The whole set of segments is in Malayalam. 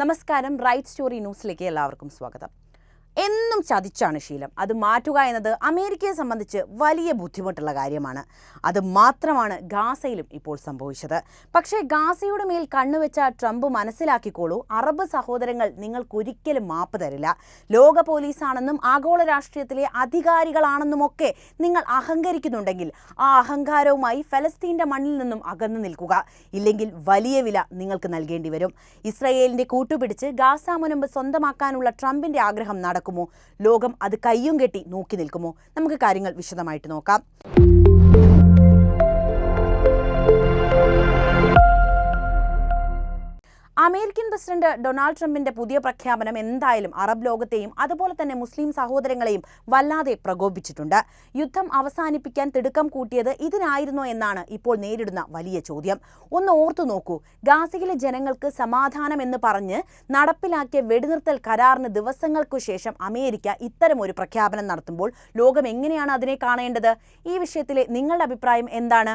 നമസ്കാരം റൈറ്റ് സ്റ്റോറി ന്യൂസിലേക്ക് എല്ലാവർക്കും സ്വാഗതം. എന്നും ചതിച്ചാണ് ശീലം. അത് മാറ്റുക എന്നത് അമേരിക്കയെ സംബന്ധിച്ച് വലിയ ബുദ്ധിമുട്ടുള്ള കാര്യമാണ്. അത് മാത്രമാണ് ഗാസയിലും ഇപ്പോൾ സംഭവിച്ചത്. പക്ഷേ ഗാസയുടെ മേൽ കണ്ണുവെച്ച ട്രംപ് മനസ്സിലാക്കിക്കോളൂ അറബ് സഹോദരങ്ങൾ നിങ്ങൾക്കൊരിക്കലും മാപ്പ് തരില്ല. ലോക പോലീസാണെന്നും ആഗോള രാഷ്ട്രീയത്തിലെ അധികാരികളാണെന്നുമൊക്കെ നിങ്ങൾ അഹങ്കരിക്കുന്നുണ്ടെങ്കിൽ ആ അഹങ്കാരവുമായി ഫലസ്തീന്റെ മണ്ണിൽ നിന്നും അകന്നു നിൽക്കുക. ഇല്ലെങ്കിൽ വലിയ വില നിങ്ങൾക്ക് നൽകേണ്ടി വരും. ഇസ്രയേലിന്റെ കൂട്ടുപിടിച്ച് ഗാസ മുനമ്പ് സ്വന്തമാക്കാനുള്ള ട്രംപിന്റെ ആഗ്രഹം നടക്കുമോ ലോകം അത് കയ്യും കെട്ടി നോക്കി നിൽക്കുമോ? നമുക്ക് കാര്യങ്ങൾ വിശദമായിട്ട് നോക്കാം. അമേരിക്കൻ പ്രസിഡന്റ് ഡൊണാൾഡ് ട്രംപിന്റെ പുതിയ പ്രഖ്യാപനം എന്തായാലും അറബ് ലോകത്തെയും അതുപോലെ തന്നെ മുസ്ലിം സഹോദരങ്ങളെയും വല്ലാതെ പ്രകോപിപ്പിച്ചിട്ടുണ്ട്. യുദ്ധം അവസാനിപ്പിക്കാൻ തിടുക്കം കൂട്ടിയത് ഇതിനായിരുന്നോ എന്നാണ് ഇപ്പോൾ നേരിടുന്ന വലിയ ചോദ്യം. ഒന്ന് ഓർത്തു നോക്കൂ ഗാസയിലെ ജനങ്ങൾക്ക് സമാധാനം എന്ന് പറഞ്ഞ് നടപ്പിലാക്കിയ വെടിനിർത്തൽ കരാറിന് ദിവസങ്ങൾക്കു ശേഷം അമേരിക്ക ഇത്തരം ഒരു പ്രഖ്യാപനം നടത്തുമ്പോൾ ലോകം എങ്ങനെയാണ് അതിനെ കാണേണ്ടത്? ഈ വിഷയത്തിലെ നിങ്ങളുടെ അഭിപ്രായം എന്താണ്?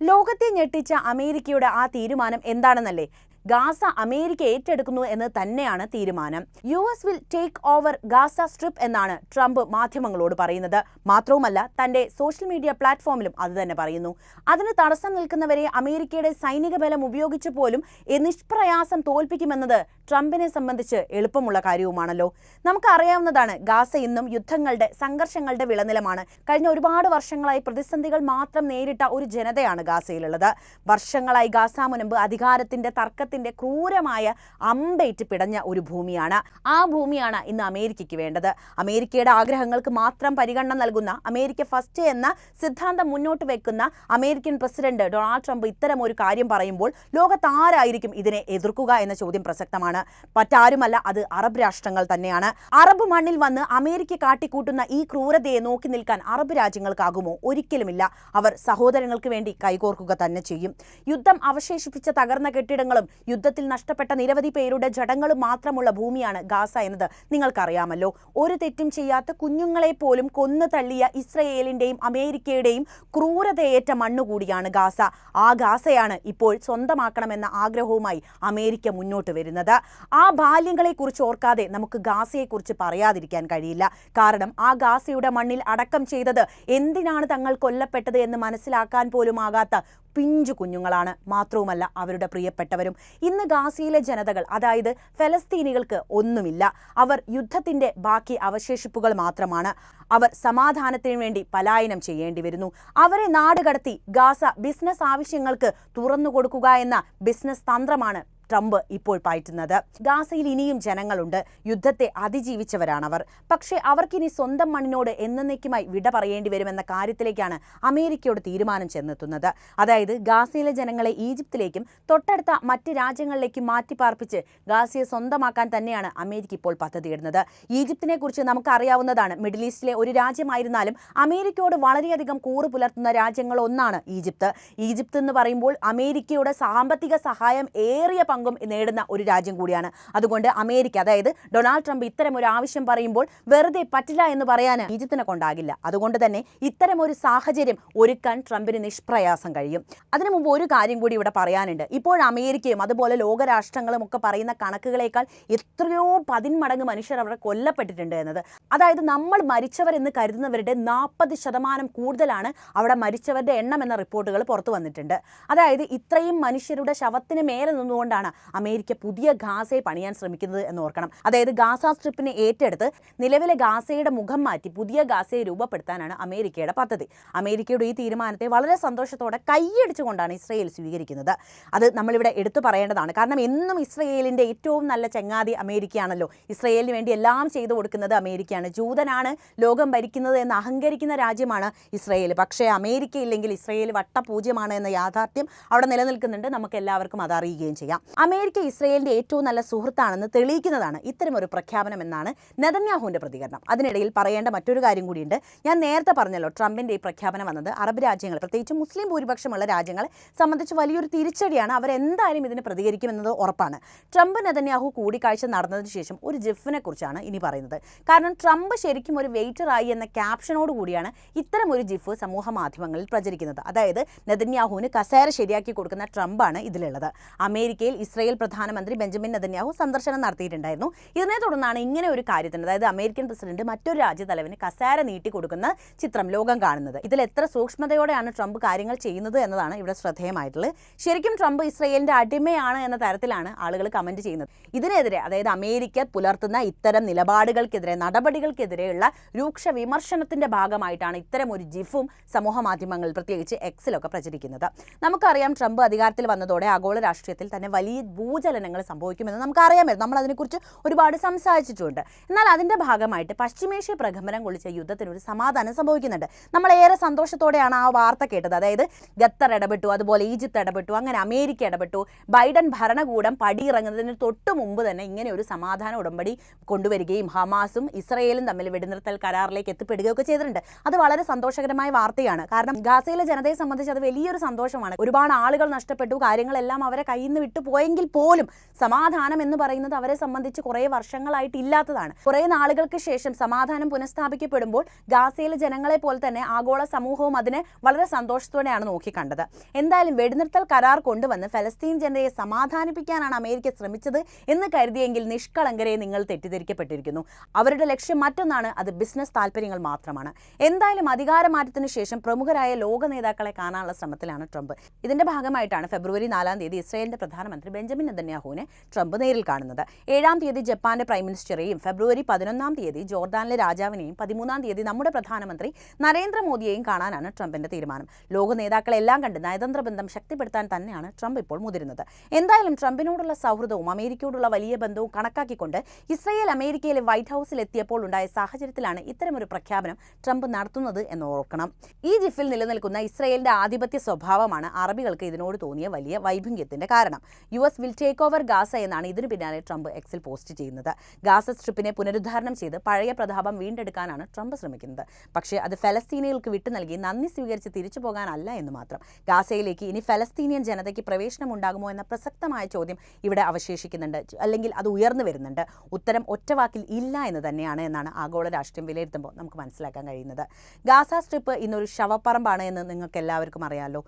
ലോകത്തെ ഞെട്ടിച്ച അമേരിക്കയുടെ ആ തീരുമാനം എന്താണെന്നല്ലേ? ഗാസ അമേരിക്ക ഏറ്റെടുക്കുന്നു എന്ന് തന്നെയാണ് തീരുമാനം. U S will take over Gaza strip എന്നാണ് ട്രംപ് മാധ്യമങ്ങളോട് പറയുന്നത്. മാത്രവുമല്ല തന്റെ സോഷ്യൽ മീഡിയ പ്ലാറ്റ്ഫോമിലും അത് തന്നെ പറയുന്നു. അതിന് തടസ്സം നിൽക്കുന്നവരെ അമേരിക്കയുടെ സൈനിക ബലം ഉപയോഗിച്ചു പോലും നിഷ്പ്രയാസം തോൽപ്പിക്കുമെന്നത് ട്രംപിനെ സംബന്ധിച്ച് എളുപ്പമുള്ള കാര്യവുമാണല്ലോ. നമുക്കറിയാവുന്നതാണ് ഗാസ ഇന്നും യുദ്ധങ്ങളുടെ സംഘർഷങ്ങളുടെ വിളനിലമാണ്. കഴിഞ്ഞ ഒരുപാട് വർഷങ്ങളായി പ്രതിസന്ധികൾ മാത്രം നേരിട്ട ഒരു ജനതയാണ് ഗാസയിലുള്ളത്. വർഷങ്ങളായി ഗാസ മുനമ്പ് അധികാരത്തിന്റെ തർക്കത്തിന്റെ ക്രൂരമായ അമ്പേറ്റ് പിടഞ്ഞ ഒരു ഭൂമിയാണ്. ആ ഭൂമിയാണ് ഇന്ന് അമേരിക്കയ്ക്ക് വേണ്ടത്. അമേരിക്കയുടെ ആഗ്രഹങ്ങൾക്ക് മാത്രം പരിഗണന നൽകുന്ന അമേരിക്ക ഫസ്റ്റ് എന്ന സിദ്ധാന്തം മുന്നോട്ട് വെക്കുന്ന അമേരിക്കൻ പ്രസിഡന്റ് ഡൊണാൾഡ് ട്രംപ് ഇത്തരം ഒരു കാര്യം പറയുമ്പോൾ ലോകത്താരായിരിക്കും ഇതിനെ എതിർക്കുക എന്ന ചോദ്യം പ്രസക്തമാണ്. മറ്റാരുമല്ല അത് അറബ് രാഷ്ട്രങ്ങൾ തന്നെയാണ്. അറബ് മണ്ണിൽ വന്ന് അമേരിക്ക കാട്ടിക്കൂട്ടുന്ന ഈ ക്രൂരതയെ നോക്കി നിൽക്കാൻ അറബ് രാജ്യങ്ങൾക്കാകുമോ? ഒരിക്കലുമില്ല. അവർ സഹോദരങ്ങൾക്ക് വേണ്ടി കൈകോർക്കുക തന്നെ ചെയ്യും. യുദ്ധം അവശേഷിപ്പിച്ച തകർന്ന കെട്ടിടങ്ങളും യുദ്ധത്തിൽ നഷ്ടപ്പെട്ട നിരവധി പേരുടെ ജടങ്ങളും മാത്രമുള്ള ഭൂമിയാണ് ഗാസ എന്നത്. നിങ്ങൾക്കറിയാമല്ലോ ഒരു തെറ്റും ചെയ്യാത്ത കുഞ്ഞുങ്ങളെ പോലും കൊന്നു തള്ളിയ ഇസ്രയേലിന്റെയും അമേരിക്കയുടെയും ക്രൂരതയേറ്റ മണ്ണുകൂടിയാണ് ഗാസ. ആ ഗാസയാണ് ഇപ്പോൾ സ്വന്തമാക്കണമെന്ന ആഗ്രഹവുമായി അമേരിക്ക മുന്നോട്ട് വരുന്നത്. ആ ബാല്യങ്ങളെക്കുറിച്ച് ഓർക്കാതെ നമുക്ക് ഗാസയെക്കുറിച്ച് പറയാതിരിക്കാൻ കഴിയില്ല. കാരണം ആ ഗാസയുടെ മണ്ണിൽ അടക്കം ചെയ്തത് എന്തിനാണ് തങ്ങൾ കൊല്ലപ്പെട്ടത് എന്ന് മനസ്സിലാക്കാൻ പോലും ആകാത്ത പിഞ്ചു കുഞ്ഞുങ്ങളാണ്. മാത്രവുമല്ല അവരുടെ പ്രിയപ്പെട്ടവരും. ഇന്ന് ഗാസയിലെ ജനതകൾ അതായത് ഫലസ്തീനികൾക്ക് ഒന്നുമില്ല. അവർ യുദ്ധത്തിന്റെ ബാക്കി അവശേഷിപ്പുകൾ മാത്രമാണ്. അവർ സമാധാനത്തിന് വേണ്ടി പലായനം ചെയ്യേണ്ടി വരുന്നു. അവരെ നാടുകടത്തി ഗാസ ബിസിനസ് ആവശ്യങ്ങൾക്ക് തുറന്നു കൊടുക്കുക എന്ന ബിസിനസ് തന്ത്രമാണ് ട്രംപ് ഇപ്പോൾ പയറ്റുന്നത്. ഗാസയിൽ ഇനിയും ജനങ്ങളുണ്ട്. യുദ്ധത്തെ അതിജീവിച്ചവരാണവർ. പക്ഷേ അവർക്കിനി സ്വന്തം മണ്ണിനോട് എന്നേക്കുമായി വിട പറയേണ്ടി വരുമെന്ന കാര്യത്തിലേക്കാണ് അമേരിക്കയോട് തീരുമാനം ചെന്നെത്തുന്നത്. അതായത് ഗാസയിലെ ജനങ്ങളെ ഈജിപ്തിലേക്കും തൊട്ടടുത്ത മറ്റ് രാജ്യങ്ങളിലേക്കും മാറ്റിപ്പാർപ്പിച്ച് ഗാസയെ സ്വന്തമാക്കാൻ തന്നെയാണ് അമേരിക്ക ഇപ്പോൾ പദ്ധതിയിടുന്നത്. ഈജിപ്തിനെ കുറിച്ച് നമുക്കറിയാവുന്നതാണ് മിഡിൽ ഈസ്റ്റിലെ ഒരു രാജ്യമായിരുന്നാലും അമേരിക്കയോട് വളരെയധികം കൂറ് പുലർത്തുന്ന രാജ്യങ്ങളൊന്നാണ് ഈജിപ്ത്. ഈജിപ്ത് എന്ന് പറയുമ്പോൾ അമേരിക്കയുടെ സാമ്പത്തിക സഹായം ഏറിയ പങ്കും നേടുന്ന ഒരു രാജ്യം കൂടിയാണ്. അതുകൊണ്ട് അമേരിക്ക അതായത് ഡൊണാൾഡ് ട്രംപ് ഇത്തരം ഒരു ആവശ്യം പറയുമ്പോൾ വെറുതെ പറ്റില്ല എന്ന് പറയാൻ ഈജിപ്തിനെ കൊണ്ടാകില്ല. അതുകൊണ്ട് തന്നെ ഇത്തരം ഒരു സാഹചര്യം ഒരുക്കാൻ ട്രംപിന് നിഷ്പ്രയാസം കഴിയും. അതിനു മുമ്പ് ഒരു കാര്യം കൂടി ഇവിടെ പറയാനുണ്ട്. ഇപ്പോൾ അമേരിക്കയും അതുപോലെ ലോകരാഷ്ട്രങ്ങളും ഒക്കെ പറയുന്ന കണക്കുകളേക്കാൾ എത്രയോ പതിന്മടങ്ങ് മനുഷ്യർ അവിടെ കൊല്ലപ്പെട്ടിട്ടുണ്ട് എന്നത്. അതായത് നമ്മൾ മരിച്ചവരെന്ന് കരുതുന്നവരുടെ നാൽപ്പത് ശതമാനം കൂടുതലാണ് അവിടെ മരിച്ചവരുടെ എണ്ണം എന്ന റിപ്പോർട്ടുകൾ പുറത്തു വന്നിട്ടുണ്ട്. അതായത് ഇത്രയും മനുഷ്യരുടെ ശവത്തിന് മേലെ നിന്നുകൊണ്ടാണ് അമേരിക്ക പുതിയ ഗാസയെ പണിയാൻ ശ്രമിക്കുന്നത് എന്ന് ഓർക്കണം. അതായത് ഗാസ സ്ട്രിപ്പിനെ ഏറ്റെടുത്ത് നിലവിലെ ഗാസയുടെ മുഖം മാറ്റി പുതിയ ഗാസയെ രൂപപ്പെടുത്താനാണ് അമേരിക്കയുടെ പദ്ധതി. അമേരിക്കയുടെ ഈ തീരുമാനത്തെ വളരെ സന്തോഷത്തോടെ കൈയടിച്ചുകൊണ്ടാണ് ഇസ്രയേൽ സ്വീകരിക്കുന്നത്. അത് നമ്മളിവിടെ എടുത്തു പറയേണ്ടതാണ്. കാരണം എന്നും ഇസ്രയേലിന്റെ ഏറ്റവും നല്ല ചങ്ങാതി അമേരിക്കയാണല്ലോ. ഇസ്രയേലിന് വേണ്ടി എല്ലാം ചെയ്തു കൊടുക്കുന്നത് അമേരിക്കയാണ്. ജൂതനാണ് ലോകം ഭരിക്കുന്നത് എന്ന് അഹങ്കരിക്കുന്ന രാജ്യമാണ് ഇസ്രയേൽ. പക്ഷേ അമേരിക്ക ഇല്ലെങ്കിൽ ഇസ്രയേൽ വട്ടപൂജ്യമാണ് എന്ന യാഥാർത്ഥ്യം അവിടെ നിലനിൽക്കുന്നുണ്ട്. നമുക്ക് എല്ലാവർക്കും അത് അറിയുകയും ചെയ്യാം. അമേരിക്ക ഇസ്രയേലിന്റെ ഏറ്റവും നല്ല സുഹൃത്താണെന്ന് തെളിയിക്കുന്നതാണ് ഇത്തരം ഒരു പ്രഖ്യാപനം എന്നാണ് നെതന്യാഹുവിന്റെ പ്രതികരണം. അതിനിടയിൽ പറയേണ്ട മറ്റൊരു കാര്യം കൂടിയുണ്ട്. ഞാൻ നേരത്തെ പറഞ്ഞല്ലോ ട്രംപിന്റെ ഈ പ്രഖ്യാപനം വന്നത് അറബ് രാജ്യങ്ങൾ പ്രത്യേകിച്ച് മുസ്ലിം ഭൂരിപക്ഷമുള്ള രാജ്യങ്ങളെ സംബന്ധിച്ച് വലിയൊരു തിരിച്ചടിയാണ് അവരെന്തായാലും ഇതിന് പ്രതികരിക്കുമെന്നത് ഉറപ്പാണ്. ട്രംപ് നെതന്യാഹു കൂടിക്കാഴ്ച നടന്നതിന് ശേഷം ഒരു ജിഫിനെ കുറിച്ചാണ് ഇനി പറയുന്നത്. കാരണം ട്രംപ് ശരിക്കും ഒരു വെയിറ്ററായി എന്ന ക്യാപ്ഷനോട് കൂടിയാണ് ഇത്തരം ഒരു ജിഫ് സമൂഹ മാധ്യമങ്ങളിൽ പ്രചരിക്കുന്നത്. അതായത് നെതന്യാഹുവിന് കസേര ശരിയാക്കി കൊടുക്കുന്ന ട്രംപാണ് ഇതിലുള്ളത്. അമേരിക്കയിൽ ഇസ്രയേൽ പ്രധാനമന്ത്രി ബെഞ്ചമിൻ നെതന്യാഹു സന്ദർശനം നടത്തിയിട്ടുണ്ടായിരുന്നു. ഇതിനെ തുടർന്നാണ് ഇങ്ങനെ ഒരു കാര്യത്തിന് അതായത് അമേരിക്കൻ പ്രസിഡന്റ് മറ്റൊരു രാജ്യതലവിന് കസാര നീട്ടി കൊടുക്കുന്ന ചിത്രം ലോകം കാണുന്നത്. ഇതിൽ എത്ര സൂക്ഷ്മതയോടെയാണ് ട്രംപ് കാര്യങ്ങൾ ചെയ്യുന്നത് എന്നതാണ് ഇവിടെ ശ്രദ്ധേയമായിട്ടുള്ളത്. ശരിക്കും ട്രംപ് ഇസ്രയേലിന്റെ അടിമയാണ് എന്ന തരത്തിലാണ് ആളുകൾ കമന്റ് ചെയ്യുന്നത്. ഇതിനെതിരെ അതായത് അമേരിക്ക പുലർത്തുന്ന ഇത്തരം നിലപാടുകൾക്കെതിരെ നടപടികൾക്കെതിരെയുള്ള രൂക്ഷ വിമർശനത്തിന്റെ ഭാഗമായിട്ടാണ് ഇത്തരം ഒരു ജിഫും സമൂഹ മാധ്യമങ്ങളിൽ പ്രത്യേകിച്ച് എക്സിലൊക്കെ പ്രചരിക്കുന്നത്. നമുക്കറിയാം ട്രംപ് അധികാരത്തിൽ വന്നതോടെ ആഗോള രാഷ്ട്രീയത്തിൽ തന്നെ വലിയ ഭൂചലനങ്ങൾ സംഭവിക്കുമെന്ന് നമുക്കറിയാമായിരുന്നു. നമ്മൾ അതിനെക്കുറിച്ച് ഒരുപാട് സംസാരിച്ചിട്ടുണ്ട്. എന്നാൽ അതിന്റെ ഭാഗമായിട്ട് പശ്ചിമേഷ്യ പ്രകമ്പനം കൊള്ളിച്ച യുദ്ധത്തിന് ഒരു സമാധാനം സംഭവിക്കുന്നുണ്ട്. നമ്മൾ ഏറെ സന്തോഷത്തോടെയാണ് ആ വാർത്ത കേട്ടത്. അതായത് ഖത്തർ ഇടപെട്ടു അതുപോലെ ഈജിപ്ത് ഇടപെട്ടു അങ്ങനെ അമേരിക്ക ഇടപെട്ടു. ബൈഡൻ ഭരണകൂടം പടിയിറങ്ങുന്നതിന് തൊട്ട് മുമ്പ് തന്നെ ഇങ്ങനെ ഒരു സമാധാന ഉടമ്പടി കൊണ്ടുവരികയും ഹമാസും ഇസ്രയേലും തമ്മിൽ വെടിനിർത്തൽ കരാറിലേക്ക് എത്തിപ്പെടുകയൊക്കെ ചെയ്തിട്ടുണ്ട്. അത് വളരെ സന്തോഷകരമായ വാർത്തയാണ്. കാരണം ഗാസയിലെ ജനതയെ സംബന്ധിച്ച് അത് വലിയൊരു സന്തോഷമാണ്. ഒരുപാട് ആളുകൾ നഷ്ടപ്പെട്ടു കാര്യങ്ങളെല്ലാം അവരെ കയ്യിൽ നിന്ന് വിട്ടു പോയെങ്കിൽ പോലും സമാധാനം എന്ന് പറയുന്നത് അവരെ സംബന്ധിച്ച് കുറേ വർഷങ്ങളായിട്ട് ഇല്ലാത്തതാണ്. കുറേ നാളുകൾക്ക് ശേഷം സമാധാനം പുനഃസ്ഥാപിക്കപ്പെടുമ്പോൾ ഗാസയിലെ ജനങ്ങളെ പോലെ തന്നെ ആഗോള സമൂഹവും അതിനെ വളരെ സന്തോഷത്തോടെയാണ് നോക്കിക്കണ്ടത്. എന്തായാലും വെടിനിർത്തൽ കരാർ കൊണ്ടുവന്ന് ഫലസ്തീൻ ജനതയെ സമാധാനിപ്പിക്കാനാണ് അമേരിക്ക ശ്രമിച്ചത് എന്ന് കരുതിയെങ്കിൽ നിഷ്കളങ്കരെ നിങ്ങൾ തെറ്റിദ്ധരിക്കപ്പെട്ടിരിക്കുന്നു. അവരുടെ ലക്ഷ്യം മറ്റൊന്നാണ് അത് ബിസിനസ് താല്പര്യങ്ങൾ മാത്രമാണ്. എന്തായാലും അധികാരമാറ്റത്തിന് ശേഷം പ്രമുഖരായ ലോക നേതാക്കളെ കാണാനുള്ള ശ്രമത്തിലാണ് ട്രംപ്. ഇതിന്റെ ഭാഗമായിട്ടാണ് ഫെബ്രുവരി നാലാം തീയതി ഇസ്രായേലിന്റെ പ്രധാനമന്ത്രി ബെഞ്ചമിൻ നെതന്യാഹുവിനെ ട്രംപ് നേരിൽ കാണുന്നത്. ഏഴാം തീയതി ജപ്പാന്റെ പ്രൈം മിനിസ്റ്ററെയും ഫെബ്രുവരി പതിനൊന്നാം തീയതി ജോർദാനിലെ രാജാവിനെയും പതിമൂന്നാം തീയതി നമ്മുടെ പ്രധാനമന്ത്രി നരേന്ദ്രമോദിയെയും കാണാനാണ് ട്രംപിന്റെ തീരുമാനം. ലോക നേതാക്കളെല്ലാം കണ്ട് നയതന്ത്ര ബന്ധം ശക്തിപ്പെടുത്താൻ തന്നെയാണ് ട്രംപ് ഇപ്പോൾ മുതിരുന്നത്. എന്തായാലും ട്രംപിനോടുള്ള സൗഹൃദവും അമേരിക്കയോടുള്ള വലിയ ബന്ധവും കണക്കാക്കിക്കൊണ്ട് ഇസ്രയേൽ അമേരിക്കയിലെ വൈറ്റ് ഹൗസിൽ എത്തിയപ്പോൾ ഉണ്ടായ സാഹചര്യത്തിലാണ് ഇത്തരമൊരു പ്രഖ്യാപനം ട്രംപ് നടത്തുന്നത് എന്ന് ഓർക്കണം. ഈ ജിഫിൽ നിലനിൽക്കുന്ന ഇസ്രയേലിന്റെ ആധിപത്യ സ്വഭാവമാണ് അറബികൾക്ക് ഇതിനോട് തോന്നിയ വലിയ വൈഭംഗ്യത്തിന്റെ കാരണം. U S will take over Gaza എന്നാണ് ഇതിനു പിന്നാലെ ട്രംപ് എക്സിൽ പോസ്റ്റ് ചെയ്യുന്നത്. ഗാസ സ്ട്രിപ്പിനെ പുനരുദ്ധാരണം ചെയ്ത് പഴയ പ്രതാപം വീണ്ടെടുക്കാനാണ് ട്രംപ് ശ്രമിക്കുന്നത്. പക്ഷേ അത് ഫലസ്തീനികൾക്ക് വിട്ടു നൽകി നന്ദി സ്വീകരിച്ച് തിരിച്ചു പോകാനല്ല എന്ന് മാത്രം. ഗാസയിലേക്ക് ഇനി ഫലസ്തീനിയൻ ജനതയ്ക്ക് പ്രവേശനം ഉണ്ടാകുമോ എന്ന പ്രസക്തമായ ചോദ്യം ഇവിടെ അവശേഷിക്കുന്നുണ്ട്. അല്ലെങ്കിൽ അത് ഉയർന്നു വരുന്നുണ്ട്. ഉത്തരം ഒറ്റവാക്കിൽ ഇല്ല എന്ന് തന്നെയാണ് എന്നാണ് ആഗോള രാഷ്ട്രീയം വിലയിരുത്തുമ്പോൾ നമുക്ക് മനസ്സിലാക്കാൻ കഴിയുന്നത്. ഗാസ സ്ട്രിപ്പ് ഇന്നൊരു ശവപ്പറമ്പാണ് എന്ന് നിങ്ങൾക്ക് എല്ലാവർക്കും അറിയാമല്ലോ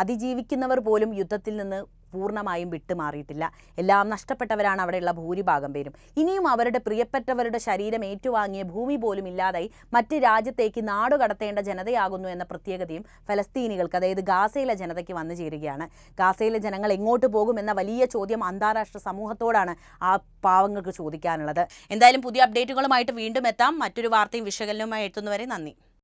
അതിജീവിക്കുന്നവർ പോലും യുദ്ധത്തിൽ നിന്ന് പൂർണമായും വിട്ടുമാറിയിട്ടില്ല. എല്ലാം നഷ്ടപ്പെട്ടവരാണ് അവിടെയുള്ള ഭൂരിഭാഗം പേരും. ഇനിയും അവരുടെ പ്രിയപ്പെട്ടവരുടെ ശരീരം ഏറ്റുവാങ്ങിയ ഭൂമി പോലും ഇല്ലാതായി മറ്റ് രാജ്യത്തേക്ക് നാടുകടത്തേണ്ട ജനതയാകുന്നു എന്ന പ്രത്യേകതയും ഫലസ്തീനികൾക്ക് അതായത് ഗാസയിലെ ജനതയ്ക്ക് വന്നു ചേരുകയാണ്. ഗാസയിലെ ജനങ്ങൾ എങ്ങോട്ട് പോകും എന്ന വലിയ ചോദ്യം അന്താരാഷ്ട്ര സമൂഹത്തോടാണ് ആ പാവങ്ങൾക്ക് ചോദിക്കാനുള്ളത്. എന്തായാലും പുതിയ അപ്ഡേറ്റുകളുമായിട്ട് വീണ്ടും എത്താം. മറ്റൊരു വാർത്തയും വിശകലനവുമായി എത്തുന്നവരെ നന്ദി.